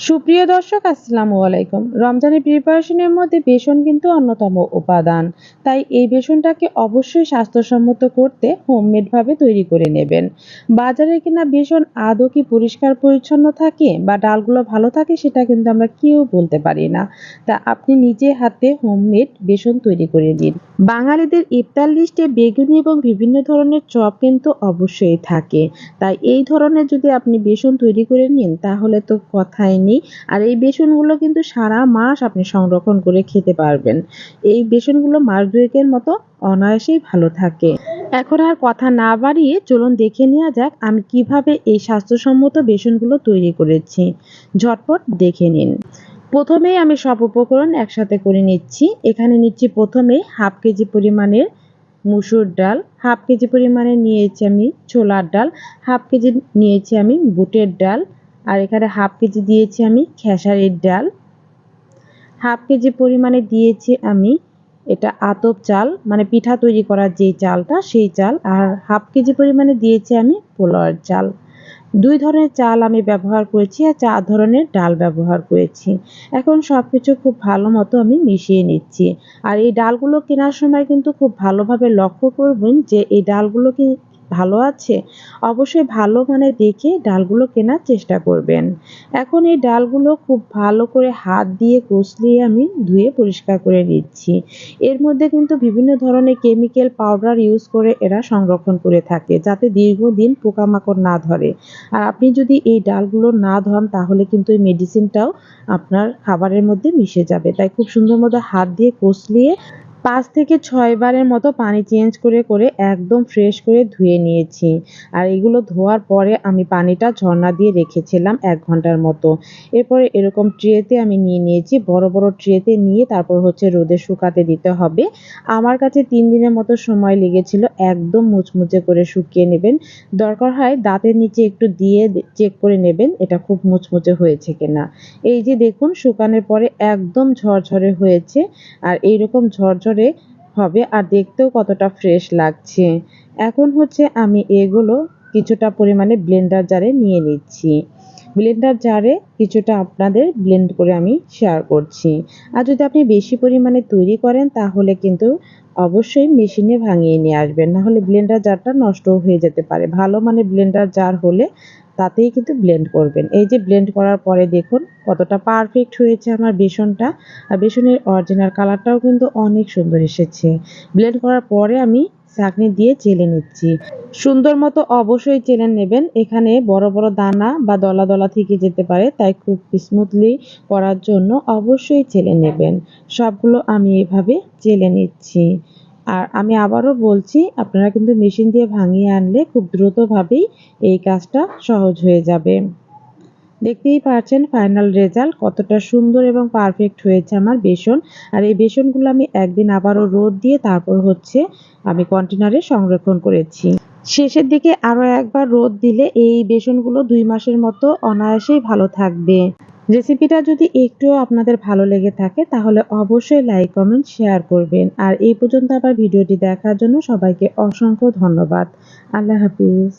সুপ্রিয় দর্শক, আসসালামু আলাইকুম। রমজানের প্রিপারেশনের মধ্যে বেসন কিন্তু অন্যতম উপাদান। তাই এই বেসনটাকে অবশ্যই স্বাস্থ্যসম্মত করতে হোমমেডভাবে তৈরি করে নেবেন। বাজারে কিনা বেসন আদৌ কি পরিষ্কার পরিচ্ছন্ন থাকে বা ডালগুলো ভালো থাকে সেটা কিন্তু আমরা কেউ বলতে পারি না। তা আপনি নিজে হাতে হোমমেড বেসন তৈরি করে দিন বাঙালিদের ইফতার লিস্টে বেগুনি এবং বিভিন্ন ধরনের চপ কিন্তু অবশ্যই থাকে। তাই এই ধরনের যদি আপনি বেসন তৈরি করে নিন, তাহলে তো কথাই নেই। আর এই বেসনগুলো কিন্তু সারা মাস আপনি সংরক্ষণ করে খেতে পারবেন। এই বেসনগুলো মাস দুয়েকের মতো অনায়াসেই ভালো থাকে। এখন আর কথা না বাড়িয়ে চলুন দেখে নেওয়া যাক আমি কীভাবে এই স্বাস্থ্যসম্মত বেসনগুলো তৈরি করেছি। ঝটপট দেখে নিন। প্রথমেই আমি সব উপকরণ একসাথে করে নিচ্ছি। এখানে নিচ্ছি প্রথমেই হাফ কেজি পরিমাণের মুসুর ডাল, হাফ কেজি পরিমাণে নিয়েছি আমি ছোলার ডাল, হাফ কেজি নিয়েছি আমি বুটের ডাল, আর এখানে হাফ কেজি দিয়েছি আমি খেসারির ডাল। হাফ কেজি পরিমাণে দিয়েছি আমি এটা আতপ চাল মানে পিঠা তৈরি করার যেই চালটা, সেই চাল, আর হাফ কেজি পরিমাণে দিয়েছি আমি পোলাওয়ার চাল। দুই ধরনের চাল আমি ব্যবহার করেছি আর চার ধরনের ডাল ব্যবহার করেছি। এখন সব কিছু খুব ভালো মতো আমি মিশিয়ে নিচ্ছি। আর এই ডালগুলো কেনার সময় কিন্তু খুব ভালোভাবে লক্ষ্য করবেন যে এই ডালগুলো ভালো আছে? অবশ্যই ভালো মানে দেখে ডালগুলো কেনার চেষ্টা করবেন। এখন এই ডালগুলো খুব ভালো করে হাত দিয়ে কষলিয়ে আমি ধুয়ে পরিষ্কার করে নিচ্ছি। এর মধ্যে কিন্তু বিভিন্ন ধরনের কেমিক্যাল পাউডার ইউজ করে এরা সংরক্ষণ করে থাকে, যাতে দীর্ঘদিন পোকামাকড় না ধরে। আর আপনি যদি এই ডালগুলো না ধন তাহলে কিন্তু এই মেডিসিনটাও আপনার খাবারের মধ্যে মিশে যাবে। তাই খুব সুন্দর মতো হাত দিয়ে কষলিয়ে পাঁচ থেকে ছয় বারের মতো পানি চেঞ্জ করে করে একদম ফ্রেশ করে ধুয়ে নিয়েছি। আর এগুলো ধোয়ার পরে আমি পানিটা ঝর্ণা দিয়ে রেখেছিলাম এক ঘণ্টার মতো। এরপরে এরকম ট্রেতে আমি নিয়ে নিয়েছি। বড় বড় ট্রেতে নিয়ে তারপর হচ্ছে রোদে শুকাতে দিতে হবে। আমার কাছে তিন দিনের মতো সময় লেগেছিল। একদম মুচমুচে করে শুকিয়ে নেবেন। দরকার হয় দাঁতের নিচে একটু দিয়ে চেক করে নেবেন এটা খুব মুচমুচে হয়েছে কিনা। এই যে দেখুন শুকানোর পরে একদম ঝরঝরে হয়েছে। আর এইরকম ঝরঝর ঝরঝরে হবে আর দেখতেও কতটা ফ্রেশ লাগছে। এখন হচ্ছে আমি এগুলো কিছুটা পরিমাণে ব্লেন্ডার জারে নিয়ে নিচ্ছি। ব্লেন্ডার জারে কিছুটা আপনাদের ব্লেন্ড করে আমি শেয়ার করছি। আর যদি আপনি বেশি পরিমাণে তৈরি করেন, তাহলে কিন্তু অবশ্যই মেশিনে ভাঙিয়ে নিয়ে আসবেন। নাহলে ব্লেন্ডার জারটা নষ্ট হয়ে যেতে পারে। ভালো মানে ব্লেন্ডার জার হলে তাতেই কিন্তু ব্লেন্ড করবেন। এই যে ব্লেন্ড করার পরে দেখুন কতটা পারফেক্ট হয়েছে আমার বেসনটা। আর বেসনের অরিজিনাল কালারটাও কিন্তু অনেক সুন্দর এসেছে। ব্লেন্ড করার পরে আমি চাকনি দিয়ে চেলে নিচ্ছি। সুন্দর মতো অবশ্যই চেলে নেবেন। এখানে বড় বড় দানা বা দলা দলা থেকে যেতে পারে, তাই খুব স্মুথলি করার জন্য অবশ্যই চেলে নেবেন। সবগুলো আমি এভাবে চেলে নিচ্ছি। আর আমি আবারও বলছি, আপনারা কিন্তু মেশিন দিয়ে ভাঙিয়ে আনলে খুব দ্রুতভাবেই এই কাজটা সহজ হয়ে যাবে। দেখতেই পাচ্ছেন ফাইনাল রেজাল্ট কতটা সুন্দর এবং পারফেক্ট হয়েছে আমার বেসন। আর এই বেসনগুলো আমি একদিন আবারও রোদ দিয়ে তারপর হচ্ছে আমি কন্টেনারে সংরক্ষণ করেছি। শেষের দিকে আরও একবার রোদ দিলে এই বেসনগুলো দুই মাসের মতো অনায়াসেই ভালো থাকবে। রেসিপিটা যদি একটুও আপনাদের ভালো লেগে থাকে, তাহলে অবশ্যই লাইক কমেন্ট শেয়ার করবেন। আর এই পর্যন্ত আবার ভিডিওটি দেখার জন্য সবাইকে অসংখ্য ধন্যবাদ। আল্লাহ হাফিজ।